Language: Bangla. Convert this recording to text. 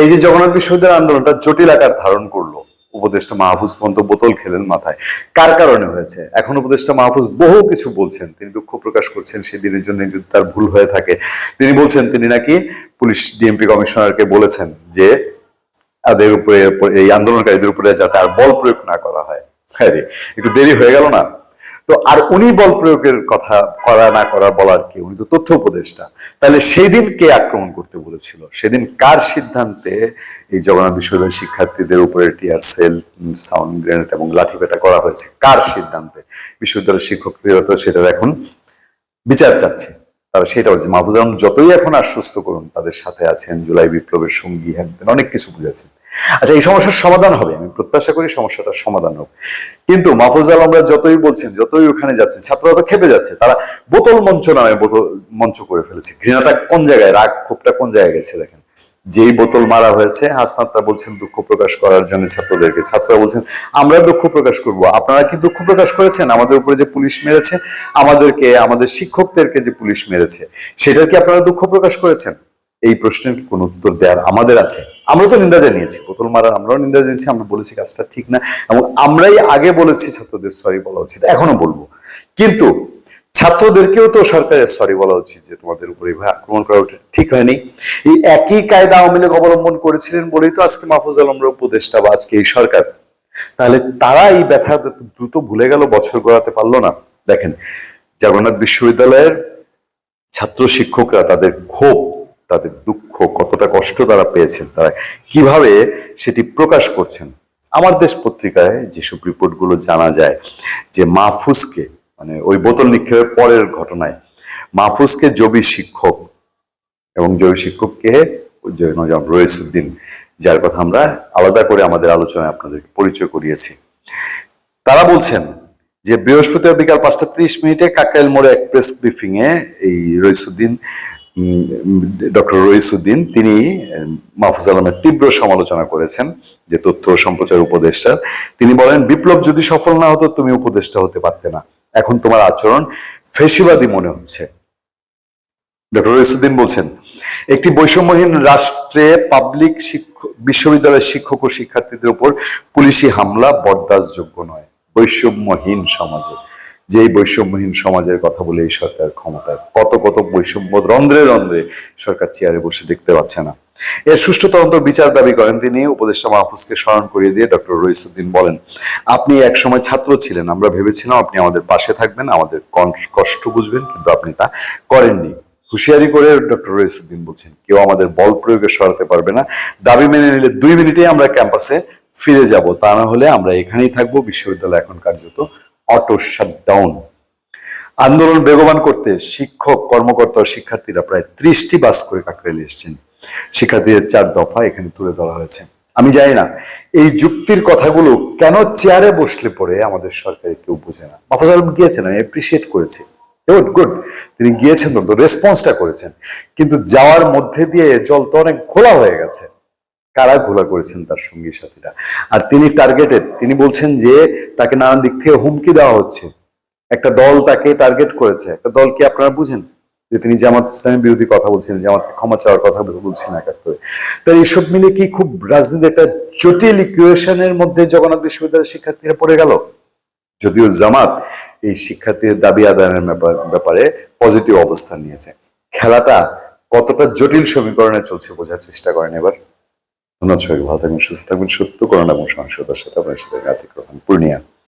এই যে জগন্নাথ বিশ্ববিদ্যালয় আন্দোলনটা জটিল আকার ধারণ করল। উপদেষ্টা মাহফুজ পর্যন্ত বোতল খেলেন মাথায়। কার কারণে হয়েছে? এখন উপদেষ্টা মাহফুজ বহু কিছু বলছেন। তিনি দুঃখ প্রকাশ করছেন সেদিনের জন্য যদি তার ভুল হয়ে থাকে। তিনি বলছেন, তিনি নাকি পুলিশ ডিএমপি কমিশনারকে বলেছেন যে তাদের উপরে এই আন্দোলনকারীদের উপরে যাতে আর বল প্রয়োগ না করা হয়। হ্যাঁ একটু দেরি হয়ে গেল না? তো আর উনি বল প্রয়োগের কথা করা, না করা বলার কি? উনি তো তথ্য উপদেষ্টা। তাহলে সেদিন কে আক্রমণ করতে বলেছিল? সেদিন কার সিদ্ধান্তে এই জগন্নাথ বিশ্ববিদ্যালয়ের শিক্ষার্থীদের উপরে টিয়ার সেল, সাউন্ড গ্রেনেড এবং লাঠিপেটা করা হয়েছে? কার সিদ্ধান্তে? বিশ্ববিদ্যালয়ের শিক্ষকরা তো সেটার এখন বিচার চাচ্ছে। তারা সেটা হচ্ছে মাহফুজ যতই এখন আশ্বস্ত করুন, তাদের সাথে আছেন জুলাই বিপ্লবের সঙ্গী হ্যান অনেক কিছু বুঝেছেন। আচ্ছা এই সমস্যার সমাধান হবে, আমি প্রত্যাশা করি সমস্যাটার সমাধান হোক। কিন্তু মাহফুজ আলমরা যতই বলছেন, যতই ওখানে যাচ্ছেন, ছাত্ররা তো খেপে যাচ্ছে, তারা বোতল মঞ্চ নামে বোতল মঞ্চ করে ফেলেছে। ঘৃণাটা কোন জায়গায়, রাগ ক্ষোভটা কোন জায়গায় গেছে দেখেন? যেই বোতল মারা হয়েছে হাসনাতরা বলছেন দুঃখ প্রকাশ করার জন্য ছাত্রদেরকে। ছাত্ররা বলছেন, আমরা দুঃখ প্রকাশ করব। আপনারা কি দুঃখ প্রকাশ করেছেন? আমাদের উপরে যে পুলিশ মেরেছে, আমাদেরকে, আমাদের শিক্ষকদেরকে যে পুলিশ মেরেছে, সেটার কি আপনারা দুঃখ প্রকাশ করেছেন? এই প্রশ্নের কোনো উত্তর দেওয়ার আমাদের আছে। আমরা তো নিন্দা জানিয়েছি। বোতল মারার আমরাও নিন্দা জানিয়েছি, আমরা বলেছি কাজটা ঠিক না। এবং আমরাই আগে বলেছি ছাত্রদের সরি বলা উচিত, এখনও বলব। কিন্তু ছাত্রদেরকেও তো সরকারের সরি বলা উচিত যে তোমাদের উপরে আক্রমণ করা ঠিক হয়নি। এই একই কায়দা আওয়ামী অবলম্বন করেছিলেন বলেই তো আজকে মাহফুজ আলমরা উপদেষ্টা বা আজকে এই সরকার। তাহলে তারা এই ব্যথা দ্রুত ভুলে গেল, বছর গড়াতে পারল না। দেখেন, জগন্নাথ বিশ্ববিদ্যালয়ের ছাত্র শিক্ষকরা তাদের ক্ষোভ তাদের দুঃখ কতটা কষ্ট তারা পেয়েছেন, তারা কীভাবে সেটি প্রকাশ করছেন। আমার দেশ পত্রিকায় যেসব রিপোর্টগুলো জানা যায় যে মাহফুজকে মানে ওই বোতল নিক্ষেপের পরের ঘটনায়, মাহফুজকে জবি শিক্ষক এবং জবি শিক্ষককে নজর রয়েসুদ্দিন যার কথা আমরা আলাদা করে আমাদের আলোচনায় আপনাদেরকে পরিচয় করিয়েছি। তারা বলছেন যে বৃহস্পতিবার বিকাল পাঁচটা ত্রিশ মিনিটে কাকরাইল মোড়ে এক প্রেস ব্রিফিং এ এই রইসুদ্দিন ডক্টর রইসুদ্দিন, তিনি মাহফুজ আলমের তীব্র সমালোচনা করেছেন যে তথ্য সম্প্রচার উপদেষ্টা তিনি বলেন, বিপ্লব যদি সফল না হতো, তুমি উপদেষ্টা হতে পারতে না। এখন তোমার আচরণ ফেসিবাদী মনে হচ্ছে। ডক্টর রইসুদ্দিন বলছেন, একটি বৈষম্যহীন রাষ্ট্রে পাবলিক বিশ্ববিদ্যালয়ের শিক্ষক ও শিক্ষার্থীদের উপর পুলিশি হামলা বরদাস্তযোগ্য নয়। বৈষম্যহীন সমাজে। যেই বৈষম্যহীন সমাজের কথা বলে এই সরকার ক্ষমতায় কত কত বৈষম্য রন্ধ্রে রন্ধ্রে সরকার চেয়ারে বসে দেখতে পাচ্ছে না। এর সুষ্ঠু তদন্ত বিচার দাবি করেন তিনি। উপদেষ্টা মাহফুজকে স্মরণ করিয়ে দিয়ে ডক্টর রইসুদ্দিন বলেন, আপনি এক সময় ছাত্র ছিলেন, আমরা ভেবেছিলাম আপনি আমাদের পাশে থাকবেন, আমাদের কষ্ট বুঝবেন, কিন্তু আপনি তা করেননি। হুঁশিয়ারি করে ডক্টর রইসুদ্দিন বলছেন, কেউ আমাদের বল প্রয়োগে সরাতে পারবে না। দাবি মেনে নিলে দুই মিনিটেই আমরা ক্যাম্পাসে ফিরে যাব। তা না হলে আমরা এখানেই থাকব। বিশ্ববিদ্যালয় এখন কার্যত অটো শাটডাউন আন্দোলন বেগবান করতে শিক্ষক, কর্মকর্তা ও শিক্ষার্থীরা প্রায় ত্রিশটি বাস করে কাকরাইলে এসেছেন। শিক্ষার্থীদের চার দফা এখানে তুলে ধরা হয়েছে। আমি জানি না, এই যুক্তির কথাগুলো কেন চেয়ারে বসলে পরে আমাদের সরকারে কেউ বোঝে না। মাহফুজ আলম গিয়েছেন, আমি অ্যাপ্রিসিয়েট করেছি। গুড গুড তিনি গিয়েছেন, তো রেসপন্সটা করেছেন। কিন্তু যাওয়ার মধ্যে দিয়ে জল তো অনেক খোলা হয়ে গেছে। কারা ঘোলা করেছেন তার সঙ্গী সাথীরা? আর তিনি টার্গেটেড তিনি বলছেন যে তাকে নানান দিক থেকে হুমকি দেওয়া হচ্ছে। একটা দল তাকে টার্গেট করেছে। একটা দল কি আপনারা বুঝেন? যে তিনি জামাত ইসলামের বিরোধী কথা বলছেন, জামাতকে ক্ষমা চাওয়ার কথা বলছেন এক করে। তাই এইসব মিলে কি খুব রাজনীতি একটা জটিল ইকুয়েশনের মধ্যে জগন্নাথ বিশ্ববিদ্যালয়ের শিক্ষার্থীরা পড়ে গেল? যদিও জামাত এই শিক্ষার্থীদের দাবি আদায়ের ব্যাপারে পজিটিভ অবস্থান নিয়েছে। খেলাটা কতটা জটিল সমীকরণে চলছে বোঝার চেষ্টা করেন এবার। ধন্যবাদ সবাই ভালো থাকবেন, সুস্থ থাকবেন। সত্য করোনা এবং সহিংসতার সাথে আপনার সাথে রাতিক রহমান পূর্ণিয়া।